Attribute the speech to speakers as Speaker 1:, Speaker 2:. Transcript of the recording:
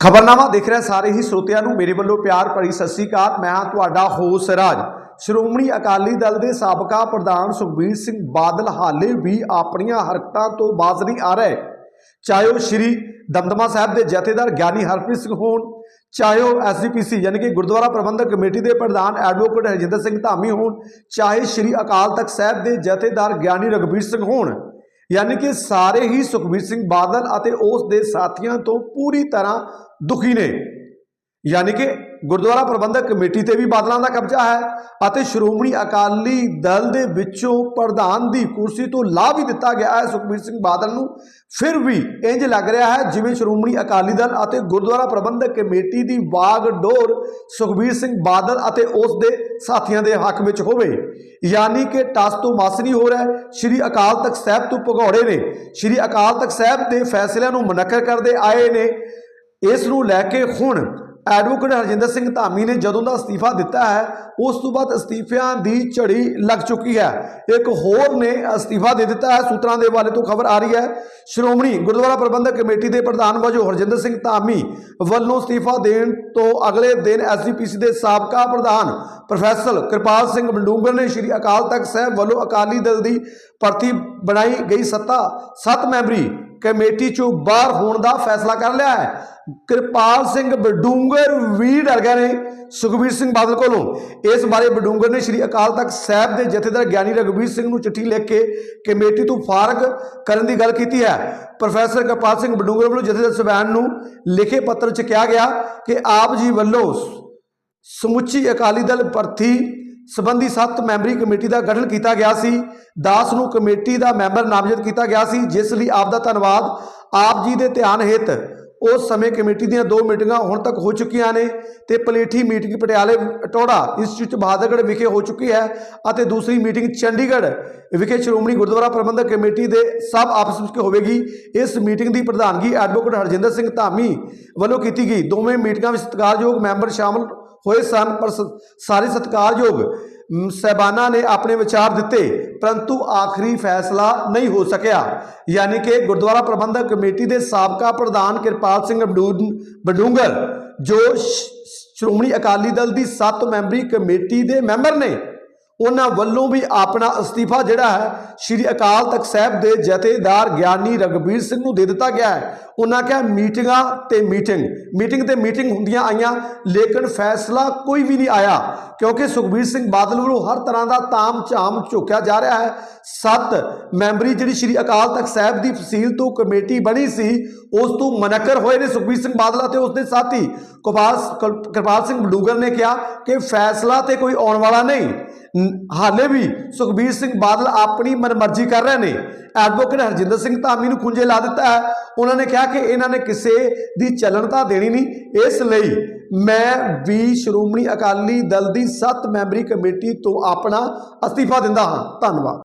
Speaker 1: ਖਬਰਨਾਮਾ ਦੇਖ ਰਿਹਾ ਸਾਰੇ ਹੀ ਸਰੋਤਿਆਂ ਨੂੰ। ਮੇਰੇ ਵੱਲੋਂ ਪਿਆਰ ਭਰੀ ਸਤਿ ਸ੍ਰੀ ਅਕਾਲ। ਮੈਂ ਹਾਂ ਤੁਹਾਡਾ ਹੋਸ ਰਾਜ। ਸ਼੍ਰੋਮਣੀ ਅਕਾਲੀ ਦਲ ਦੇ ਸਾਬਕਾ ਪ੍ਰਧਾਨ ਸੁਖਬੀਰ ਸਿੰਘ ਬਾਦਲ ਹਾਲੇ ਵੀ ਆਪਣੀਆਂ ਹਰਕਤਾਂ ਤੋਂ ਬਾਜ਼ ਨਹੀਂ ਆ ਰਹੇ। ਚਾਹੇ ਉਹ ਸ਼੍ਰੀ ਦਮਦਮਾ ਸਾਹਿਬ ਦੇ ਜਥੇਦਾਰ ਗਿਆਨੀ ਹਰਪ੍ਰੀਤ ਸਿੰਘ ਹੋਣ, ਚਾਹੇ ਉਹ ਐਸਜੀਪੀਸੀ ਯਾਨੀ ਕਿ ਗੁਰਦੁਆਰਾ ਪ੍ਰਬੰਧਕ ਕਮੇਟੀ ਦੇ ਪ੍ਰਧਾਨ ਐਡਵੋਕੇਟ ਹਰਜਿੰਦਰ ਸਿੰਘ ਧਾਮੀ ਹੋਣ, ਚਾਹੇ ਸ਼੍ਰੀ ਅਕਾਲ ਤਖਤ ਸਾਹਿਬ ਦੇ ਜਥੇਦਾਰ ਗਿਆਨੀ ਰਗਵੀਰ ਸਿੰਘ ਹੋਣ। ਯਾਨੀ ਕਿ ਸਾਰੇ ਹੀ ਸੁਖਬੀਰ ਸਿੰਘ ਬਾਦਲ ਅਤੇ ਉਸ ਦੇ ਸਾਥੀਆਂ ਤੋਂ ਪੂਰੀ ਤਰ੍ਹਾਂ ਦੁਖੀ ਨੇ। ਯਾਨੀ ਕਿ ਗੁਰਦੁਆਰਾ ਪ੍ਰਬੰਧਕ ਕਮੇਟੀ ਤੇ ਵੀ ਬਾਦਲਾਂ ਦਾ ਕਬਜ਼ਾ ਹੈ ਅਤੇ ਸ਼੍ਰੋਮਣੀ ਅਕਾਲੀ ਦਲ ਦੇ ਵਿੱਚੋਂ ਪ੍ਰਧਾਨ ਦੀ ਕੁਰਸੀ ਤੋਂ ਲਾਹ ਵੀ ਦਿੱਤਾ ਗਿਆ ਹੈ ਸੁਖਬੀਰ ਸਿੰਘ ਬਾਦਲ ਨੂੰ। ਫਿਰ ਵੀ ਇੰਜ ਲੱਗ ਰਿਹਾ ਹੈ ਜਿਵੇਂ ਸ਼੍ਰੋਮਣੀ ਅਕਾਲੀ ਦਲ ਅਤੇ ਗੁਰਦੁਆਰਾ ਪ੍ਰਬੰਧਕ ਕਮੇਟੀ ਦੀ ਵਾਗ ਡੋਰ ਸੁਖਬੀਰ ਸਿੰਘ ਬਾਦਲ ਅਤੇ ਉਸ ਦੇ ਸਾਥੀਆਂ ਦੇ ਹੱਕ ਵਿੱਚ ਹੋਵੇ। ਯਾਨੀ ਕਿ ਟਸ ਤੋਂ ਮਸ ਨਹੀਂ ਹੋ ਰਿਹਾ। ਹੈ। ਸ਼੍ਰੀ ਅਕਾਲ ਤਖਤ ਸਾਹਿਬ ਤੋਂ ਭਗੌੜੇ ਨੇ। ਸ਼੍ਰੀ ਅਕਾਲ ਤਖਤ ਸਾਹਿਬ ਦੇ ਫੈਸਲਿਆਂ ਨੂੰ ਮੁਨੱਕਰ ਕਰਦੇ ਆਏ ਨੇ। ਇਸ ਨੂੰ ਲੈ ਕੇ ਹੁਣ ਐਡਵੋਕੇਟ ਹਰਜਿੰਦਰ ਸਿੰਘ ਧਾਮੀ ਨੇ ਜਦੋਂ ਦਾ ਅਸਤੀਫਾ ਦਿੱਤਾ ਹੈ, ਉਸ ਤੋਂ ਬਾਅਦ ਅਸਤੀਫਿਆਂ ਦੀ ਝੜੀ ਲੱਗ ਚੁੱਕੀ ਹੈ। ਇੱਕ ਹੋਰ ਨੇ ਅਸਤੀਫਾ ਦੇ ਦਿੱਤਾ ਹੈ, ਸੂਤਰਾਂ ਦੇ ਹਵਾਲੇ ਤੋਂ ਖਬਰ ਆ ਰਹੀ ਹੈ। ਸ਼੍ਰੋਮਣੀ ਗੁਰਦੁਆਰਾ ਪ੍ਰਬੰਧਕ ਕਮੇਟੀ ਦੇ ਪ੍ਰਧਾਨ ਵਜੋਂ ਹਰਜਿੰਦਰ ਸਿੰਘ ਧਾਮੀ ਵੱਲੋਂ ਅਸਤੀਫਾ ਦੇਣ ਤੋਂ ਅਗਲੇ ਦਿਨ ਐਸਜੀਪੀਸੀ ਦੇ ਸਾਬਕਾ ਪ੍ਰਧਾਨ ਪ੍ਰੋਫੈਸਰ ਕਿਰਪਾਲ ਸਿੰਘ ਬੰਡੂੰਗਰ ਨੇ ਸ਼੍ਰੀ ਅਕਾਲ ਤਖਤ ਸਾਹਿਬ ਵੱਲੋਂ ਅਕਾਲੀ ਦਲ ਦੀ ਭਰਤੀ ਬਣਾਈ ਗਈ ਸੱਤਾ ਸੱਤ ਮੈਂਬਰੀ ਕਮੇਟੀ ਚੋਂ ਬਾਹਰ ਹੋਣ ਦਾ ਫੈਸਲਾ ਕਰ ਲਿਆ ਹੈ। ਕਿਰਪਾਲ ਸਿੰਘ ਬਡੂੰਗਰ ਵੀ ਡਰ ਗਏ ਨੇ ਸੁਖਬੀਰ ਸਿੰਘ ਬਾਦਲ ਕੋਲੋਂ। ਇਸ ਬਾਰੇ ਬਡੂੰਗਰ ਨੇ ਸ਼੍ਰੀ ਅਕਾਲ ਤਖਤ ਸਾਹਿਬ ਦੇ ਜਥੇਦਾਰ ਗਿਆਨੀ ਰਘਬੀਰ ਸਿੰਘ ਨੂੰ ਚਿੱਠੀ ਲਿਖ ਕੇ ਕਮੇਟੀ ਤੋਂ ਫਾਰਗ ਕਰਨ ਦੀ ਗੱਲ ਕੀਤੀ ਹੈ। ਪ੍ਰੋਫੈਸਰ ਕਿਰਪਾਲ ਸਿੰਘ ਬਡੂੰਗਰ ਵੱਲੋਂ ਜਥੇਦਾਰ ਸਵੈਨ ਨੂੰ ਲਿਖੇ ਪੱਤਰ 'ਚ ਕਿਹਾ ਗਿਆ ਕਿ ਆਪ ਜੀ ਵੱਲੋਂ ਸਮੁੱਚੀ ਅਕਾਲੀ ਦਲ ਭਰਤੀ ਸਬੰਧੀ ਸੱਤ ਮੈਂਬਰੀ ਕਮੇਟੀ ਦਾ ਗਠਨ ਕੀਤਾ ਗਿਆ ਸੀ। ਦਾਸ ਨੂੰ ਕਮੇਟੀ ਦਾ ਮੈਂਬਰ ਨਾਮਜ਼ਦ ਕੀਤਾ ਗਿਆ ਸੀ, ਜਿਸ ਲਈ ਆਪ ਦਾ ਧੰਨਵਾਦ ਆਪ ਜੀ ਦੇ ਧਿਆਨ ਹਿੱਤ ਉਸ ਸਮੇਂ ਕਮੇਟੀ ਦੀਆਂ ਦੋ ਮੀਟਿੰਗਾਂ ਹੁਣ ਤੱਕ ਹੋ ਚੁੱਕੀਆਂ ਨੇ ਤੇ ਪਲੇਠੀ ਮੀਟਿੰਗ ਪਟਿਆਲੇ ਟੋੜਾ ਇੰਸਟੀਚਿਊਟ ਬਹਾਦਰਗੜ੍ਹ ਵਿਖੇ ਹੋ ਚੁੱਕੀ ਹੈ ਅਤੇ ਦੂਸਰੀ ਮੀਟਿੰਗ ਚੰਡੀਗੜ੍ਹ ਵਿਖੇ ਸ਼੍ਰੋਮਣੀ ਗੁਰਦੁਆਰਾ ਪ੍ਰਬੰਧਕ ਕਮੇਟੀ ਦੇ ਸਭ ਆਪਸ ਵਿੱਚ ਹੋਵੇਗੀ। ਇਸ ਮੀਟਿੰਗ ਦੀ ਪ੍ਰਧਾਨਗੀ ਐਡਵੋਕੇਟ ਹਰਜਿੰਦਰ ਸਿੰਘ ਧਾਮੀ ਵੱਲੋਂ ਕੀਤੀ ਗਈ। ਦੋਵੇਂ ਮੀਟਿੰਗਾਂ ਵਿੱਚ ਸਤਿਕਾਰਯੋਗ ਮੈਂਬਰ ਸ਼ਾਮਲ ਹੋਏ ਸਨ ਪਰ ਸ- ਸਾਰੇ ਸਤਿਕਾਰਯੋਗ ਮ, ਨੇ ਆਪਣੇ ਵਿਚਾਰ ਦਿੱਤੇ ਪਰੰਤੂ ਆਖਰੀ ਫੈਸਲਾ ਨਹੀਂ ਹੋ ਸਕਿਆ। ਯਾਨੀ ਕਿ ਗੁਰਦੁਆਰਾ ਪ੍ਰਬੰਧਕ ਕਮੇਟੀ ਦੇ ਸਾਬਕਾ ਪ੍ਰਧਾਨ ਕਿਰਪਾਲ ਸਿੰਘ ਬਡੂ- ਬਡੂੰਗਰ ਜੋ ਸ਼੍ਰੋਮਣੀ ਅਕਾਲੀ ਦਲ ਦੀ 7 ਮੈਂਬਰੀ ਕਮੇਟੀ ਦੇ ਮੈਂਬਰ ਨੇ ਉਹਨਾਂ ਵੱਲੋਂ ਵੀ ਆਪਣਾ ਅਸਤੀਫਾ ਜਿਹੜਾ ਹੈ, ਸ਼੍ਰੀ ਅਕਾਲ ਤਖਤ ਸਾਹਿਬ ਦੇ ਜਥੇਦਾਰ ਗਿਆਨੀ ਰਗਬੀਰ ਸਿੰਘ ਨੂੰ ਦੇ ਦਿੱਤਾ ਗਿਆ ਹੈ। ਉਹਨਾਂ ਕਿਹਾ, ਮੀਟਿੰਗਾਂ ਤੇ ਮੀਟਿੰਗ ਮੀਟਿੰਗ ਤੇ ਮੀਟਿੰਗ ਹੁੰਦੀਆਂ ਆਈਆਂ, ਲੇਕਿਨ ਫੈਸਲਾ ਕੋਈ ਵੀ ਨਹੀਂ ਆਇਆ, ਕਿਉਂਕਿ ਸੁਖਬੀਰ ਸਿੰਘ ਬਾਦਲ ਵੱਲੋਂ ਹਰ ਤਰ੍ਹਾਂ ਦਾ ਤਾਮ ਝਾਮ ਝੋਕਿਆ ਜਾ ਰਿਹਾ ਹੈ। ਸੱਤ ਮੈਂਬਰੀ ਜਿਹੜੀ ਸ਼੍ਰੀ ਅਕਾਲ ਤਖਤ ਸਾਹਿਬ ਦੀ ਫਸੀਲ ਤੋਂ ਕਮੇਟੀ ਬਣੀ ਸੀ, ਉਸ ਤੋਂ ਮਨਕਰ ਹੋਏ ਨੇ ਸੁਖਬੀਰ ਸਿੰਘ ਬਾਦਲ ਅਤੇ ਉਸ ਦੇ ਸਾਥੀ। ਕੁਪਾਲ ਕਿਰਪਾਲ ਸਿੰਘ ਬਡੂਗਰ ਨੇ ਕਿਹਾ ਕਿ ਫੈਸਲਾ ਤੇ ਕੋਈ ਆਉਣ ਵਾਲਾ ਨਹੀਂ। ਹਾਲੇ ਵੀ ਸੁਖਬੀਰ ਸਿੰਘ ਬਾਦਲ ਆਪਣੀ ਮਨਮਰਜ਼ੀ ਕਰ ਰਹੇ ਨੇ। ਐਡਵੋਕੇਟ ਹਰਜਿੰਦਰ ਸਿੰਘ ਧਾਮੀ ਨੂੰ ਖੁੰਝੇ ਲਾ ਦਿੱਤਾ ਹੈ। ਉਹਨਾਂ ਨੇ ਕਿਹਾ ਕਿ ਇਹਨਾਂ ਨੇ ਕਿਸੇ ਦੀ ਚਲਣਤਾ ਦੇਣੀ ਨਹੀਂ। ਇਸ ਲਈ ਮੈਂ ਵੀ ਸ਼੍ਰੋਮਣੀ ਅਕਾਲੀ ਦਲ ਦੀ 7 ਮੈਂਬਰੀ ਕਮੇਟੀ ਤੋਂ ਆਪਣਾ ਅਸਤੀਫਾ ਦਿੰਦਾ ਹਾਂ। ਧੰਨਵਾਦ।